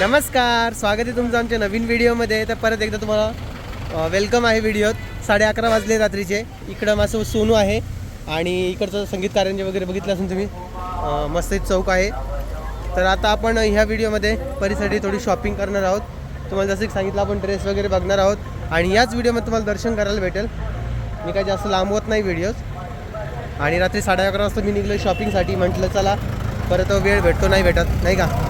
नमस्कार स्वागत आहे तुमचं आमच्या नवीन व्हिडिओमध्ये. तर परत एकदा तुम्हाला वेलकम आहे व्हिडिओत साडे अकरा वाजले रात्रीचे. इकडं माझं सोनू आहे आणि इकडचं संगीत कारंजे वगैरे बघितलं असेल तुम्ही मस्त एक चौक आहे. तर आता आपण ह्या व्हिडिओमध्ये परिसाठी थोडी शॉपिंग करणार आहोत. तुम्हाला जसं की सांगितलं आपण ड्रेस वगैरे बघणार आहोत. आणि याच व्हिडिओमध्ये तुम्हाला दर्शन करायला भेटेल. मी काय जास्त लांबवत नाही व्हिडिओज आणि रात्री साडे अकरा वाजता मी निघलो शॉपिंगसाठी म्हटलं चला परत वेळ भेटतो नाही भेटत नाही का?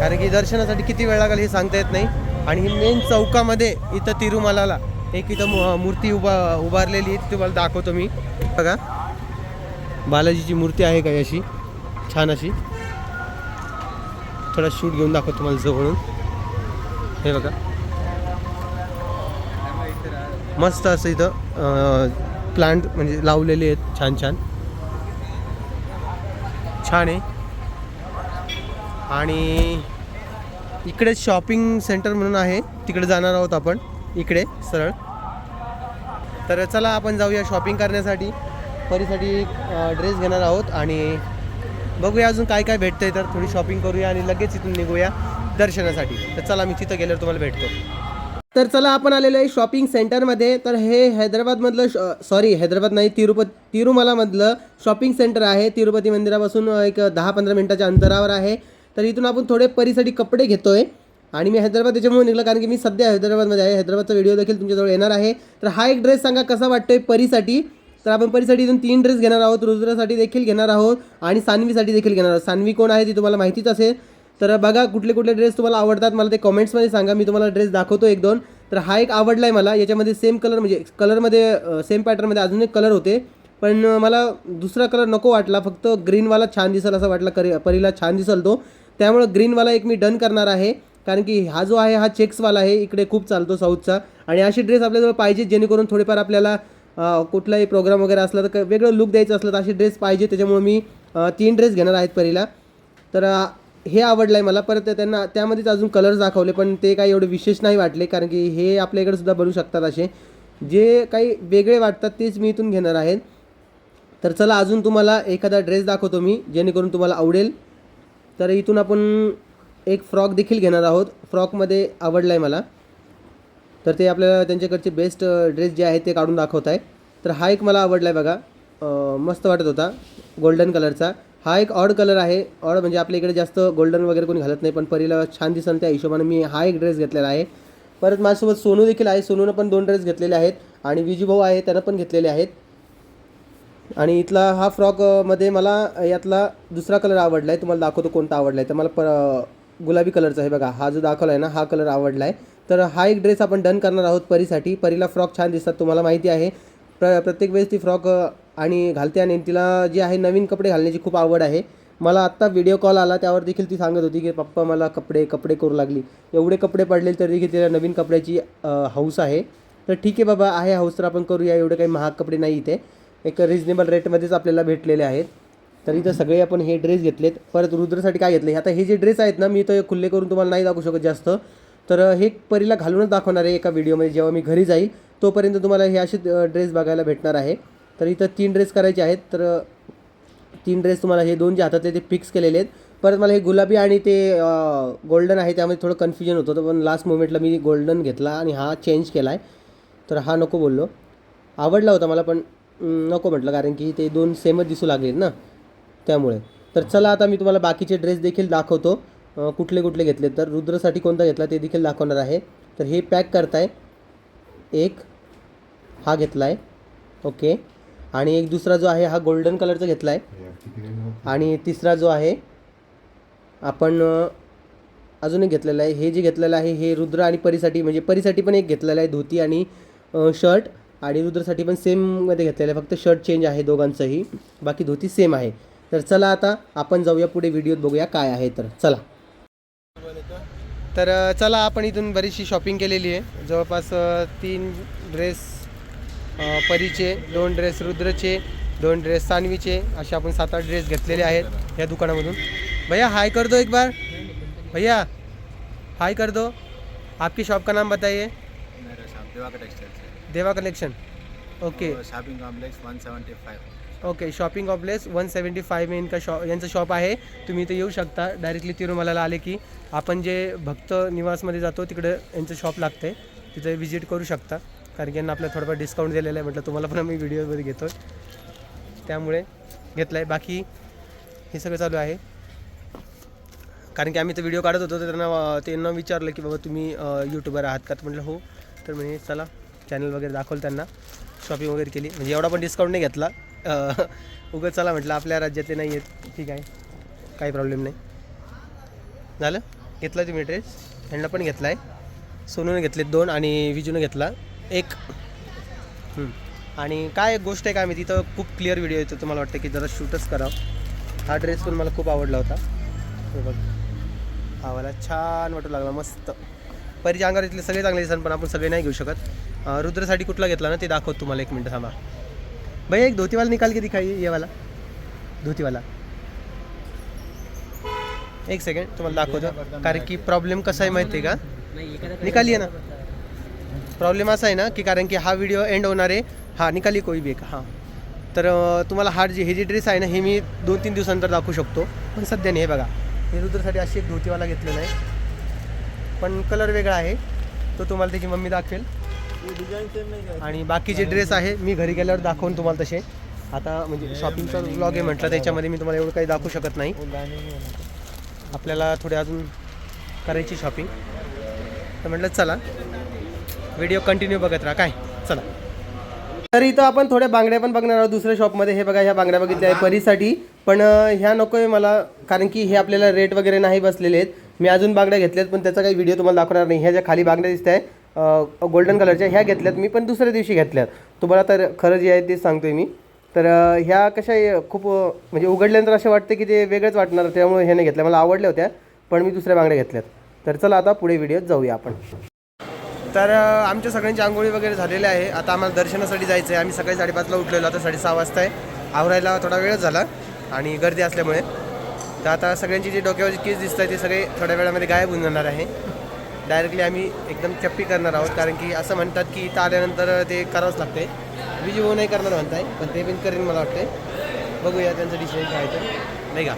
कारण की दर्शनासाठी किती वेळ लागेल हे सांगता येत नाही. आणि मेन चौकामध्ये इथं तिरुमलाला एक इथं मूर्ती उभा उभारलेली आहे. तुम्हाला दाखवतो मी. बघा. बालाजीची मूर्ती आहे काही अशी छान अशी. थोडा शूट घेऊन दाखवतो तुम्हाला जवळून. हे बघा. मस्त असं इथं प्लांट म्हणजे लावलेले आहेत. छान छान. छान आहे. आणि इकडे शॉपिंग सेंटर म्हणून आहे. तिकडे जाणार आहोत आपण. इकडे सरळ. तर चला आपण जाऊया शॉपिंग करण्यासाठी. परीसाठी ड्रेस घेणार आहोत आणि बघूया अजून काय काय भेटतंय तर. थोडी शॉपिंग करूया आणि लगेच इथून निघूया दर्शनासाठी. तर चला मी तिथं गेल्यावर तुम्हाला भेटतो. तर चला आपण आलेलो आहे शॉपिंग सेंटरमध्ये. तर हे हैदराबादमधलं शॉ सॉरी हैदराबाद नाही तिरुपती तिरुमलामधलं शॉपिंग सेंटर आहे. तिरुपती मंदिरापासून एक दहा पंधरा मिनटाच्या अंतरावर आहे. तर इथून आपण थोडे परीसाठी कपडे घेतो आहे आणि मी हैदराबाद त्याच्यामुळे निघलं कारण की मी सध्या हैदराबादमध्ये आहे. हैदराबादचा व्हिडिओ देखील तुमच्याजवळ येणार आहे. तर हा एक ड्रेस सांगा कसा वाटतोय परीसाठी? तर आपण परीसाठी इथून तीन ड्रेस घेणार आहोत. रुद्रासाठी देखील घेणार आहोत. आणि सानवीसाठी देखील घेणार आहोत. सानवी कोण आहे ती तुम्हाला माहितीच असेल. तर बघा कुठले कुठले ड्रेस तुम्हाला आवडतात. मला ते कमेंट्समध्ये सांगा. मी तुम्हाला ड्रेस दाखवतो एक दोन. तर हा एक आवडला आहे मला. याच्यामध्ये सेम कलर म्हणजे कलरमध्ये सेम पॅटर्नमध्ये अजून एक कलर होते. पण मला दुसरा कलर नको वाटला. फक्त ग्रीनवाला छान दिसेल असं वाटलं. करी परीला छान दिसेल तो. त्यामुळं ग्रीनवाला एक मी डन करणार आहे. कारण की हा जो आहे हा चेक्सवाला आहे इकडे खूप चालतो साऊथचा. आणि अशी ड्रेस आपल्याजवळ पाहिजे जेणेकरून थोडेफार आपल्याला कुठलाही प्रोग्राम वगैरे असला तर क- वेगळं लुक द्यायचं असलं तर अशी ड्रेस पाहिजे. त्याच्यामुळे मी तीन ड्रेस घेणार आहेत परीला. तर हे आवडलं आहे मला. परत त्यांना त्यामध्येच अजून कलर्स दाखवले पण ते काही एवढे विशेष नाही वाटले. कारण की हे आपल्या इकडे सुद्धा बनू शकतात असे. जे काही वेगळे वाटतात तेच मी इथून घेणार आहेत तर चला अजून तुम्हाला एखादा ड्रेस दाखवतो मी जेणेकरून तुम्हाला आवडेल. तर इथून आपण एक फ्रॉक देखील घेणार आहोत. फ्रॉकमध्ये आवडला आहे मला. तर ते आपल्याला त्यांच्याकडचे बेस्ट ड्रेस जे आहे ते काढून दाखवत आहे. तर हा एक मला आवडला आहे बघा मस्त वाटत होता. गोल्डन कलरचा हा एक ऑड कलर आहे. ऑड म्हणजे आपल्या इकडे जास्त गोल्डन वगैरे कोणी घालत नाही पण परीला छान दिसन त्या हिशोबाने मी हा एक ड्रेस घेतलेला आहे. परत माझ्यासोबत सोनू देखील आहे. सोनूनं पण दोन ड्रेस घेतलेले आहेत. आणि विजू भाऊ आहे त्यानं पण घेतलेले आहेत. आणि इथला हा फ्रॉकमध्ये मला यातला दुसरा कलर आवडला आहे तुम्हाला दाखवतो कोणता आवडला आहे तर मला प गुलाबी कलरचा आहे बघा. हा जो दाखवला आहे ना हा कलर आवडला आहे तर हा एक ड्रेस आपण डन करणार आहोत परीसाठी. परीला फ्रॉक छान दिसतात तुम्हाला माहिती आहे. प्र प्रत्येक वेळेस ती फ्रॉक आणि घालते आणि तिला जी आहे नवीन कपडे घालण्याची खूप आवड आहे. मला आत्ता व्हिडिओ कॉल आला त्यावर देखील ती सांगत होती की पप्पा मला कपडे कपडे करू लागली. एवढे कपडे पडले तरी देखील तिला नवीन कपड्याची हौस आहे. तर ठीक आहे बाबा आहे हौस तर आपण करूया. एवढे काही महाग कपडे नाही इथे. एक रिजनेबल रेटमध्येच आपल्याला भेटलेले आहेत. तर इथं सगळे आपण हे ड्रेस घेतलेत. परत रुद्रसाठी काय घेतले आता हे जे ड्रेस आहेत ना मी तर खुल्ले करून तुम्हाला नाही दाखवू शकत जास्त. तर हे परीला घालूनच दाखवणार आहे एका व्हिडिओमध्ये जेव्हा मी घरी जाईल तोपर्यंत तुम्हाला हे असे ड्रेस बघायला भेटणार आहे. तर इथं तीन ड्रेस करायचे आहेत. तर तीन ड्रेस तुम्हाला हे दोन जे हातातले ते फिक्स केलेले आहेत. परत मला हे गुलाबी आणि ते गोल्डन आहे त्यामध्ये थोडं कन्फ्युजन होतं. पण लास्ट मोमेंटला मी गोल्डन घेतला आणि हा चेंज केला आहे तर हा नको बोललो. आवडला होता मला पण नको म्हटलं कारण की ते दोन सेमच दिसू लागलेत ना त्यामुळे. तर चला आता मी तुम्हाला बाकीचे ड्रेस देखील दाखवतो. कुठले कुठले घेतले तर रुद्रसाठी कोणता घेतला ते देखील दाखवणार आहे. तर हे पॅक करताय. एक हा घेतला आहे ओके आणि एक दुसरा जो आहे हा गोल्डन कलरचा घेतला आहे आणि तिसरा जो आहे आपण अजून एक घेतलेला आहे. हे जे घेतलेलं आहे हे रुद्र आणि परीसाठी म्हणजे परीसाठी पण एक घेतलेलं आहे धोती आणि शर्ट आणि रुद्रसाठी पण सेममध्ये घेतलेलं आहे. फक्त शर्ट चेंज आहे दोघांचंही. बाकी धोती सेम आहे. तर चला आता आपण जाऊया पुढे व्हिडिओत बघूया काय आहे तर. चला. तर चला आपण इथून बरीचशी शॉपिंग केलेली आहे. जवळपास तीन ड्रेस परीचे दोन ड्रेस रुद्रचे दोन ड्रेस सानवीचे असे आपण सात आठ ड्रेस घेतलेले आहेत या दुकानामधून. भैया हाय कर दो एक बार भैया हाय कर दो आपकी शॉप का नाम बताइए. मेरा शॉप देवा का textile Deva collection. Okay shopping complex 175 okay shopping complex one seventy five इनका शॉ यांचं शॉप आहे. तुम्ही इथे येऊ शकता. डायरेक्टली तिरुमलाला आले की आपण जे भक्त निवासमध्ये जातो तिकडे यांचं शॉप लागतं. आहे तिथे व्हिजिट करू शकता. कारण की यांना आपल्याला थोडंफार डिस्काउंट दिलेलं आहे. म्हटलं तुम्हाला पण मी व्हिडिओमध्ये घेतो. त्यामुळे घेतलं आहे बाकी हे सगळं चालू आहे. कारण की आम्ही ते व्हिडिओ काढत होतो तर त्यांना त्यांना विचारलं की बाबा तुम्ही यूट्यूबर आहात का? तर म्हटलं हो. तर म्हणजे चला. चॅनल वगैरे दाखवलं त्यांना. शॉपिंग वगैरे केली. म्हणजे एवढा पण डिस्काउंट नाही घेतला. उगाच चला म्हटलं आपल्या राज्यातले नाही आहेत. ठीक आहे. काही प्रॉब्लेम नाही. झालं? घेतला तुम्ही ड्रेस ह्यांना पण घेतला आहे सोनूने घेतले दोन आणि विजूने घेतला एक. आणि काय एक गोष्ट आहे का मी तिथं खूप क्लिअर व्हिडिओ येतो तुम्हाला वाटतं की जरा शूटच करावं. हा ड्रेस पण मला खूप आवडला होता. बघ. हा मला छान वाटू लागला मस्त. परीच्या अंगावर इथले सगळे चांगले दिसतात पण आपण सगळे नाही घेऊ शकत. रुद्रसाठी कुठला घेतला ना ते दाखवतो तुम्हाला एक मिनटं थांबा. भैया एक धोतीवाला निकाल के दिखाई ये वाला. धोतीवाला. एक सेकंड तुम्हाला दाखवतो. कारण की प्रॉब्लेम कसा आहे माहिती आहे का निकालिए ना. प्रॉब्लेम असा आहे ना की कारण की हा व्हिडिओ एंड होणार आहे. हा निकाली कोई बी एक हां. तर तुम्हाला हा जे हे जे ड्रेस आहे ना हे मी दोन तीन दिवसानंतर दाखवू शकतो. पण सध्या नाही हे बघा. हे रुद्रसाठी अशी एक धोतीवाला घेतलेला आहे. पण कलर वेगळा आहे. तो तुम्हाला त्याची मम्मी दाखवेल. आणि बाकीचे ड्रेस आहे मी घरी गेल्यावर दाखवून तुम्हाला तसे. आता म्हणजे शॉपिंगचा ब्लॉग आहे म्हटलं त्याच्यामध्ये मी तुम्हाला एवढं काही दाखवू शकत नाही. आपल्याला थोडे अजून करायची शॉपिंग तर म्हटलं चला. व्हिडिओ कंटिन्यू बघत राहा. काय? चला. तर इथं आपण थोड्या बांगड्या पण बघणार आहोत दुसऱ्या शॉपमध्ये हे बघा ह्या बांगड्या बघितल्या आहे परीसाठी. पण ह्या नको आहे मला कारण की हे आपल्याला रेट वगैरे नाही बसलेले आहेत. मी अजून बांगड्या घेतल्यात पण त्याचा काही व्हिडिओ तुम्हाला दाखवणार नाही. ह्या ज्या खाली बांगड्या दिसत आहे गोल्डन कलरच्या ह्या घेतल्यात मी पण दुसऱ्या दिवशी घेतल्यात. तुम्हाला तर खरं जे आहे तेच सांगतोय मी. तर ह्या कशा खूप म्हणजे उघडल्यानंतर असं वाटतं की ते वेगळंच वाटणार त्यामुळे ह्याने घेतल्या. मला आवडल्या होत्या पण मी दुसऱ्या बांगड्या घेतल्यात. तर चला आता पुढे व्हिडिओत जाऊया आपण. तर आमच्या सगळ्यांची आंघोळी वगैरे झालेली आहे. आता आम्हाला दर्शनासाठी जायचं आहे आम्ही सकाळी साडेपाचला उठलेलो. आता साडेसहा वाजता आहे. आवरायला थोडा वेळच झाला आणि गर्दी असल्यामुळे. तर आता सगळ्यांची जी डोक्यावरची केस दिसत आहे ते सगळे थोड्या वेळामध्ये गायब होऊन जाणार आहे. डायरेक्टली आम्ही एकदम चप्पी करणार आहोत कारण की असं म्हणतात की इथं आल्यानंतर ते करावंच लागते विजय भाऊ नाही करणार म्हणताय पण ते पण करेन मला वाटते बघूया त्यांचं डिसिजन काय तर नाही का?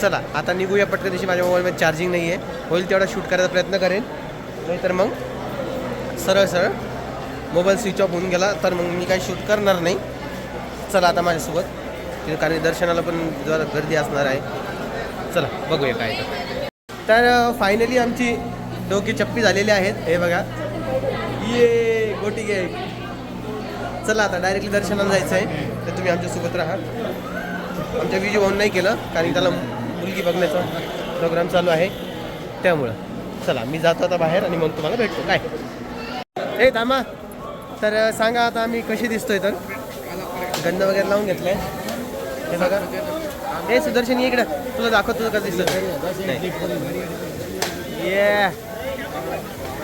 चला आता निघूया पटकन दिवशी माझ्या मोबाईलमध्ये चार्जिंग नाही आहे होईल तेवढा शूट करायचा प्रयत्न करेन. नाहीतर मग सरळ सरळ मोबाईल स्विच ऑफ होऊन गेला तर मग मी काही शूट करणार नाही. चला आता माझ्यासोबत. कारण दर्शनाला पण जरा गर्दी असणार आहे. चला बघूया काय तर फायनली आमची डोके चप्पी झालेली आहेत. हे बघा. ये गोटी घे. चला आता डायरेक्टली दर्शनाला जायचं आहे तर तुम्ही आमच्यासोबत राहा. आमच्या विजय ऑन नाही केलं कारण त्याला मुलगी बघण्याचा प्रोग्राम चालू आहे. त्यामुळं. चला मी जातो आता बाहेर आणि मग तुम्हाला भेटतो. काय? हे थांबा तर सांगा आता आम्ही कशी दिसतोय तर. गंध वगैरे लावून घेतलाय. हे बघा. हे सुदर्शन ये इकडं. तुला दाखवतो तुझं कसं दिसतं ये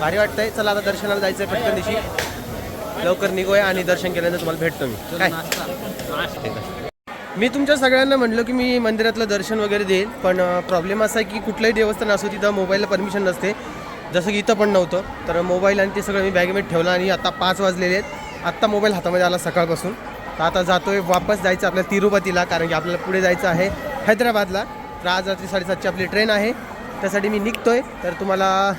भारी वाटतंय. चला आता दर्शनाला जायचंय पटकन दिवशी लवकर निघूया आणि दर्शन केल्यानंतर तुम्हाला भेटतो मी. काय? आहे. मी तुमच्या सगळ्यांना म्हटलं की मी मंदिरातलं दर्शन वगैरे देईन पण प्रॉब्लेम असा आहे की कुठलंही देवस्थान असो तिथं मोबाईलला परमिशन नसते. जसं की इथं पण नव्हतं तर मोबाईल आणि ते सगळं मी बॅगेमध्ये ठेवलं आणि आता पाच वाजलेले आहेत. आत्ता मोबाईल हातामध्ये आला सकाळपासून. तर आता जातोय वापस जायचं आपल्या तिरुपतीला कारण की आपल्याला पुढे जायचं आहे हैदराबादला. तर आज रात्री साडेसातची आपली ट्रेन आहे. त्यासाठी मी निघतोय. तर तुम्हाला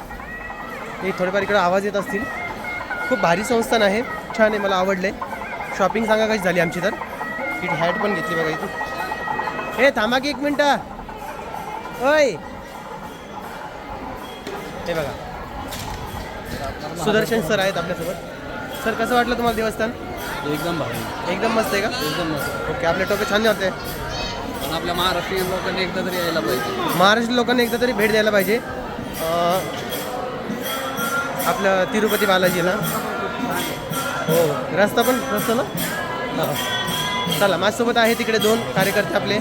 हे थोडेफार इकडे आवाज येत असतील. खूप भारी संस्थान आहे. छान आहे मला आवडले शॉपिंग सांगा कशी झाली आमची तर. ही हॅट पण घेतली बघा इथे हे थांबा की एक मिनटं. ओय. हे बघा. सुदर्शन सर आहेत आपल्यासोबत. सर कसं वाटलं तुम्हाला देवस्थान? एकदम भारी. एकदम मस्त आहे का? एकदम मस्त. ओके आपले टोपे छान होते पण आपल्या महाराष्ट्रीयन लोकांनी एकदा तरी यायला पाहिजे. महाराष्ट्र लोकांनी एकदा तरी भेट द्यायला पाहिजे. आपलं तिरुपती बालाजीला. हो. रस्ता पण रस्ता ना? हा. चला माझ्यासोबत आहे तिकडे दोन कार्यकर्ते आपले.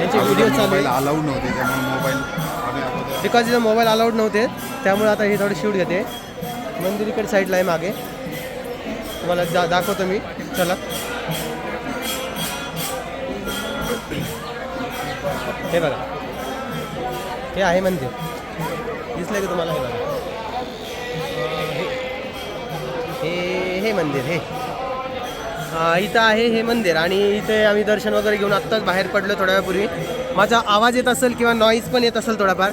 यांचे व्हिडिओ चालू मोबाईल आहे. अलाउड नव्हते त्यामुळे मोबाईल बिकॉज इथं मोबाईल अलाउड नव्हते त्यामुळे आता हे थोडे शूट घेते. मंदिर इकडे साईडला आहे मागे. तुम्हाला जा दाखवतो मी. चला. हे बघा. हे आहे मंदिर. दिसलं का तुम्हाला हे बघा? हे- हे मंदिर हे. इथं आहे हे मंदिर आणि इथे आम्ही दर्शन वगैरे घेऊन आत्ताच बाहेर पडलो थोड्या वेळापूर्वी. माझा आवाज येत असेल किंवा नॉईज पण येत असेल थोडाफार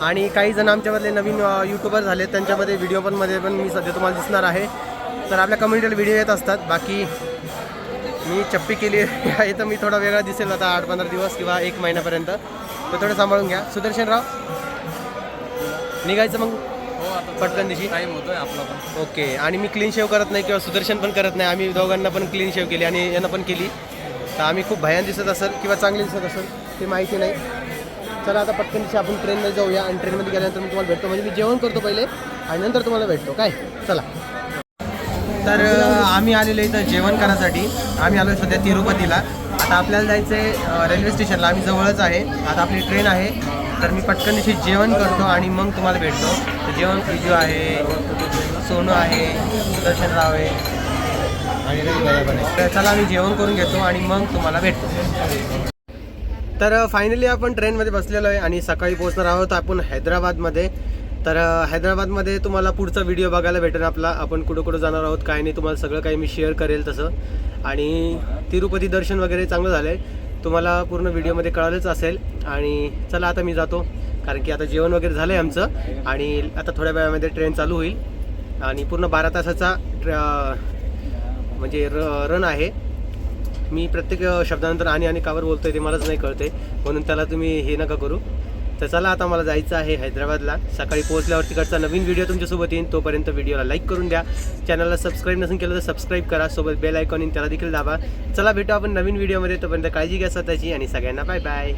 आणि काही जण आमच्यामधले नवीन यूट्यूबर झाले त्यांच्यामध्ये व्हिडिओ पण मध्ये पण मी सध्या तुम्हाला दिसणार आहे. तर आपल्या कम्युनिटीला व्हिडिओ येत असतात. बाकी मी चप्पी केली आहे तर मी थोडा वेगळा दिसेल आता आठ पंधरा दिवस किंवा एक महिन्यापर्यंत. तर थोडं सांभाळून घ्या. सुदर्शनराव निघायचं मग? हो आता पटकन दिशी? टाईम होतोय आपला पण. ओके. आणि मी क्लीन शेव करत नाही किंवा सुदर्शन पण करत नाही. आम्ही दोघांना पण क्लीन शेव केली आणि यांना पण केली. तर आम्ही खूप भयान दिसत असेल किंवा चांगले दिसत असेल ते माहिती नाही. चला आता पटकन दिवशी आपण ट्रेनमध्ये जाऊया आणि ट्रेनमध्ये गेल्यानंतर मी तुम्हाला भेटतो. म्हणजे मी जेवण करतो पहिले आणि नंतर तुम्हाला भेटतो. काय? चला. तर आम्ही आलेलो इथं जेवण करण्यासाठी. आम्ही आलो सध्या तिरुपतीला. आता आपल्याला जायचं आहे रेल्वे स्टेशनला आम्ही जवळच आहे. आता आपली ट्रेन आहे. तर मी पटकन दिवशी जेवण करतो आणि मग तुम्हाला भेटतो. तर जेवण बिजू आहे सोनू आहे दर्शनराव आहे. आणि रवी आहे. तर चला मी जेवण करून घेतो आणि मग तुम्हाला भेटतो. तर फायनली आपण ट्रेनमध्ये बसलेलो आहे आणि सकाळी पोहोचणार आहोत आपण हैदराबादमध्ये. तर हैदराबादमध्ये तुम्हाला पुढचा व्हिडिओ बघायला भेटेल आपला. आपण कुठं कुठं जाणार आहोत काय नाही तुम्हाला सगळं काही मी शेअर करेल तसं. आणि तिरुपती दर्शन वगैरे चांगलं झालं आहे तुम्हाला पूर्ण व्हिडिओमध्ये कळालंच असेल. आणि चला आता मी जातो. कारण की आता जेवण वगैरे झालं आहे आमचं. आणि आता थोड्या वेळामध्ये ट्रेन चालू होईल. आणि पूर्ण बारा तासाचा ट्र म्हणजे र रन आहे. मी प्रत्येक शब्दानंतर आणि आणि कावर बोलतोय ते मलाच नाही कळते म्हणून त्याला तुम्ही हे नका करू. तर चला आता मला जायचं आहे हैदराबादला. सकाळी पोहोचल्यावर तिकडचा नवीन व्हिडिओ तुमच्यासोबत येईन. तोपर्यंत व्हिडिओला लाईक करून द्या. चॅनलला सबस्क्राईब नसेल केलं तर सबस्क्राईब करा. सोबत बेल आयकॉन येईन त्याला देखील दाबा. चला भेटू आपण नवीन व्हिडिओमध्ये तोपर्यंत काळजी घ्या स्वतःची आणि सगळ्यांना बाय बाय